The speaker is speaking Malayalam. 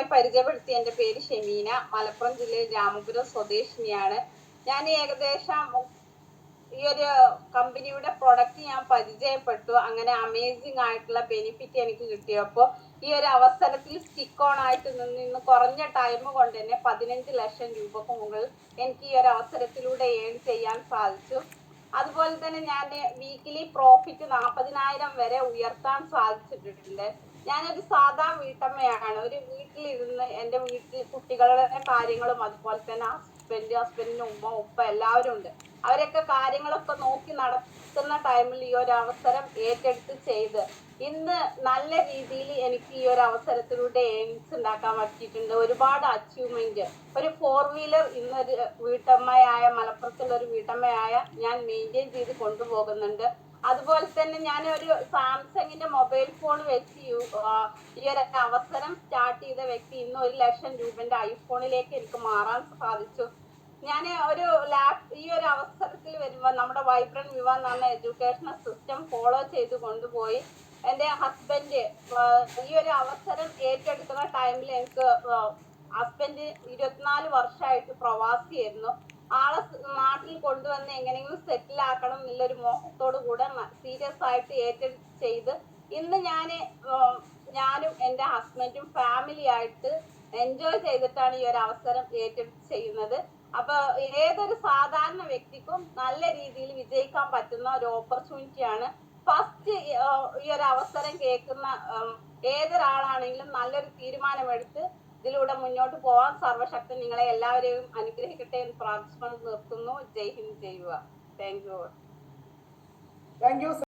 ആദ്യമായി പരിചയപ്പെടുത്തി എന്റെ പേര് ഷെമീന. മലപ്പുറം ജില്ലയിൽ രാമപുരം സ്വദേശിനിയാണ്. ഞാൻ ഏകദേശം ഈ ഒരു കമ്പനിയുടെ പ്രൊഡക്റ്റ് ഞാൻ പരിചയപ്പെട്ടു. അങ്ങനെ അമേസിംഗ് ആയിട്ടുള്ള ബെനിഫിറ്റ് എനിക്ക് കിട്ടിയപ്പോൾ ഈ ഒരു അവസരത്തിൽ സ്റ്റിക്ക് ഓൺ ആയിട്ട് നിന്ന് ഇന്ന് കുറഞ്ഞ ടൈം കൊണ്ട് തന്നെ പതിനഞ്ച് ലക്ഷം രൂപക്ക് മുകളിൽ എനിക്ക് ഈ ഒരു അവസരത്തിലൂടെ ഏൺ ചെയ്യാൻ സാധിച്ചു. അതുപോലെ തന്നെ ഞാൻ വീക്കിലി പ്രോഫിറ്റ് നാൽപ്പതിനായിരം വരെ ഉയർത്താൻ സാധിച്ചിട്ടുണ്ട്. ഞാനൊരു സാധാ വീട്ടമ്മയാണ്. ഒരു വീട്ടിലിരുന്ന് എന്റെ വീട്ടിൽ കുട്ടികളുടെ കാര്യങ്ങളും അതുപോലെ തന്നെ ഹസ്ബൻഡ് ഹസ്ബൻഡിന് ഉമ്മ ഉപ്പ എല്ലാവരും ഉണ്ട്. അവരൊക്കെ കാര്യങ്ങളൊക്കെ നോക്കി നടത്തുന്ന ടൈമിൽ ഈ ഒരു അവസരം ഏറ്റെടുത്ത് ചെയ്ത് ഇന്ന് നല്ല രീതിയിൽ എനിക്ക് ഈ ഒരു അവസരത്തിലൂടെ ഏണിങ്സ് ഉണ്ടാക്കാൻ പറ്റിയിട്ടുണ്ട്. ഒരുപാട് അച്ചീവ്മെന്റ് ഒരു ഫോർ വീലർ ഇന്നൊരു വീട്ടമ്മയായ മലപ്പുറത്തുള്ള ഒരു വീട്ടമ്മയായ ഞാൻ മെയിന്റെയിൻ ചെയ്ത് കൊണ്ടുപോകുന്നുണ്ട്. അതുപോലെ തന്നെ ഞാൻ ഒരു സാംസങ്ങിന്റെ മൊബൈൽ ഫോൺ വെച്ച് ഈ ഒരു അവസരം സ്റ്റാർട്ട് ചെയ്ത വ്യക്തി ഇന്ന് ഒരു ലക്ഷം രൂപന്റെ ഐഫോണിലേക്ക് എനിക്ക് മാറാൻ സാധിച്ചു. ഞാൻ ഒരു ലാപ് ഈ ഒരു അവസരത്തിൽ വരുമ്പോൾ നമ്മുടെ വൈബ്രന്റ് വിവാ എന്ന് പറഞ്ഞ എഡ്യൂക്കേഷണൽ സിസ്റ്റം ഫോളോ ചെയ്ത് കൊണ്ടുപോയി. എന്റെ ഹസ്ബൻഡ് ഈ ഒരു അവസരം ഏറ്റെടുക്കുന്ന ടൈമിൽ എനിക്ക് ഹസ്ബൻഡ് ഇരുപത്തിനാല് വർഷമായിട്ട് പ്രവാസിയായിരുന്നു. ആളെ നാട്ടിൽ കൊണ്ടുവന്ന് എങ്ങനെയെങ്കിലും സെറ്റിൽ ആക്കണം എന്നുള്ളൊരു മോഹത്തോടു കൂടെ സീരിയസ് ആയിട്ട് ഏറ്റെടുത്ത് ചെയ്ത് ഇന്ന് ഞാൻ ഞാനും എന്റെ ഹസ്ബൻഡും ഫാമിലി ആയിട്ട് എൻജോയ് ചെയ്തിട്ടാണ് ഈ ഒരു അവസരം ഏറ്റെടുത്ത് ചെയ്യുന്നത്. അപ്പൊ ഏതൊരു സാധാരണ വ്യക്തിക്കും നല്ല രീതിയിൽ വിജയിക്കാൻ പറ്റുന്ന ഒരു ഓപ്പർച്യൂണിറ്റിയാണ് ഫസ്റ്റ് ഈ ഒരു അവസരം കേൾക്കുന്ന ഏതൊരാളാണെങ്കിലും നല്ലൊരു തീരുമാനമെടുത്ത് ഇതിലൂടെ മുന്നോട്ട് പോകാൻ സർവശക്തി നിങ്ങളെ എല്ലാവരെയും അനുഗ്രഹിക്കട്ടെ എന്ന് പ്രാർത്ഥിച്ചുകൊണ്ട് നിർത്തുന്നു. ജയ് ഹിന്ദ് ചെയ്യുക താങ്ക് യു താങ്ക് യു